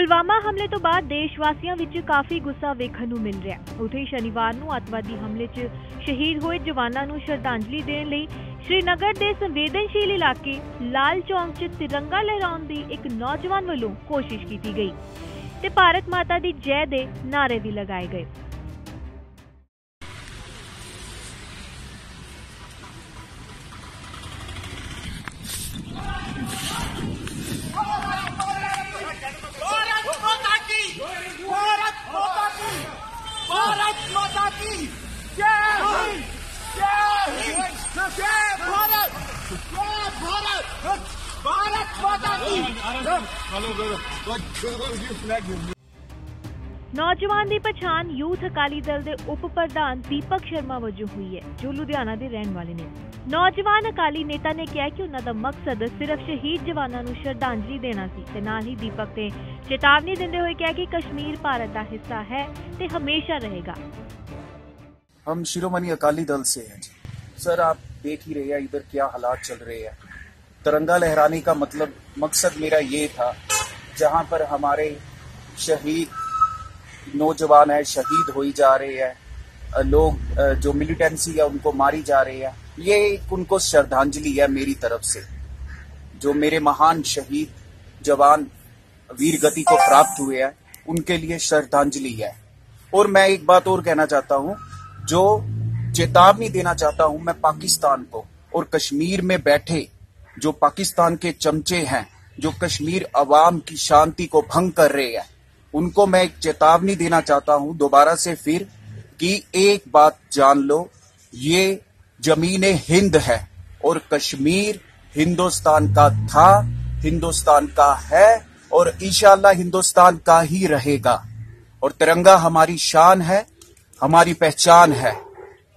ਪੁਲਵਾਮਾ ਹਮਲੇ ਤੋਂ ਬਾਅਦ ਦੇਸ਼ ਵਾਸੀਆਂ ਵਿੱਚ ਕਾਫੀ ਗੁੱਸਾ ਵੇਖਣ ਨੂੰ ਮਿਲ ਰਿਹਾ ਹੈ। ਉਥੇ ਸ਼ਨੀਵਾਰ ਨੂੰ ਅੱਤਵਾਦੀ ਹਮਲੇ 'ਚ ਸ਼ਹੀਦ ਹੋਏ ਜਵਾਨਾਂ ਨੂੰ ਸ਼ਰਧਾਂਜਲੀ ਦੇਣ ਲਈ ਸ਼੍ਰੀਨਗਰ ਦੇ ਸੰਵੇਦਨਸ਼ੀਲ ਇਲਾਕੇ ਲਾਲ ਚੌਂਕ 'ਚ ਤਿਰੰਗਾ ਲਹਿਰਾਉਣ ਦੀ ਇੱਕ ਨੌਜਵਾਨ ਵੱਲੋਂ ਕੋਸ਼ਿਸ਼ ਕੀਤੀ ਗਈ ਤੇ ਭਾਰਤ ਮਾਤਾ ਦੀ ਜੈ ਦੇ ਨਾਅਰੇ ਵੀ ਲਗਾਏ ਗਏ। ਨੌਜਵਾਨ ਦੀ ਪਛਾਣ ਯੂਥ ਅਕਾਲੀ ਦਲ ਦੇ ਉਪ ਪ੍ਰਧਾਨ ਦੀਪਕ ਸ਼ਰਮਾ ਵਜੋਂ ਹੋਈ ਹੈ ਜੋ ਲੁਧਿਆਣਾ ਦੇ ਰਹਿਣ ਵਾਲੇ ਨੇ ਨੌਜਵਾਨ ਅਕਾਲੀ ਨੇਤਾ ਨੇ ਕਿਹਾ ਕਿ ਉਹਨਾਂ ਦਾ ਮਕਸਦ ਸਿਰਫ ਸ਼ਹੀਦ ਜਵਾਨਾਂ ਨੂੰ ਸ਼ਰਧਾਂਜਲੀ ਦੇਣਾ ਸੀ ਤੇ ਨਾਲ ਹੀ ਦੀਪਕ ਤੇ ਚੇਤਾਵਨੀ ਦਿੰਦੇ ਹੋਏ ਕਿਹਾ ਕਿ ਕਸ਼ਮੀਰ ਭਾਰਤ ਦਾ ਹਿੱਸਾ ਹੈ ਤੇ ਹਮੇਸ਼ਾ ਰਹੇਗਾ हम शिरोमणि अकाली दल से हैं सर आप देख ही रहे हैं इधर क्या हालात चल रहे हैं तिरंगा लहराने का मतलब मकसद मेरा ये था, जहाँ पर हमारे शहीद नौजवान है, शहीद हो ही जा रहे हैं लोग जो मिलिटेंसी है उनको मारी जा रही है। ये एक उनको श्रद्धांजलि है मेरी तरफ़ से, जो मेरे महान शहीद जवान वीर गति को प्राप्त हुए हैं, उनके लिए श्रद्धांजलि है। और मैं एक बात और कहना चाहता हूँ, जो चेतावनी देना चाहता हूँ मैं पाकिस्तान को, और कश्मीर में बैठे जो पाकिस्तान के चमचे हैं, जो कश्मीर अवाम की शांति को भंग कर रहे हैं, उनको मैं एक चेतावनी देना चाहता हूँ दोबारा से फिर कि एक बात जान लो, ये ज़मीन हिंद है और कश्मीर हिंदुस्तान का था, हिंदुस्तान का है और इंशाल्लाह हिंदुस्तान का ही रहेगा। और तिरंगा हमारी शान है, हमारी पहचान है।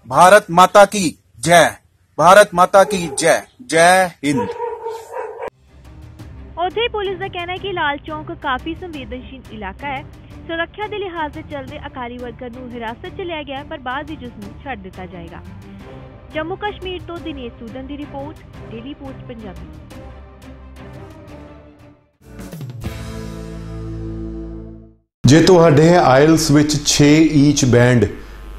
भारत माता की जय। ਭਾਰਤ ਮਾਤਾ ਕੀ ਜੈ ਜੈ ਹਿੰਦ ਉਥੇ ਪੁਲਿਸ ਦਾ ਕਹਿਣਾ ਹੈ ਕਿ ਲਾਲ ਚੌਂਕ ਕਾਫੀ ਸੰਵੇਦਨਸ਼ੀਲ ਇਲਾਕਾ ਹੈ। ਸੁਰੱਖਿਆ ਦੇ ਲਿਹਾਜ਼ ਦੇ ਚੱਲਦੇ ਅਕਾਲੀ ਵਰਕਰ ਨੂੰ ਹਿਰਾਸਤ 'ਚ ਲਿਆ ਗਿਆ ਪਰ ਬਾਅਦ ਵਿੱਚ ਉਸ ਨੂੰ ਛੱਡ ਦਿੱਤਾ ਜਾਏਗਾ। ਜੰਮੂ ਕਸ਼ਮੀਰ ਤੋਂ ਦਿਨੇਸ਼ ਸੂਦਨ ਦੀ ਰਿਪੋਰਟ ਡੇਲੀ ਪੋਸਟ ਪੰਜਾਬੀ। ਜੇ ਤੁਹਾਡੇ ਆਇਲਸ ਵਿੱਚ 6 ਈਚ ਬੈਂਡ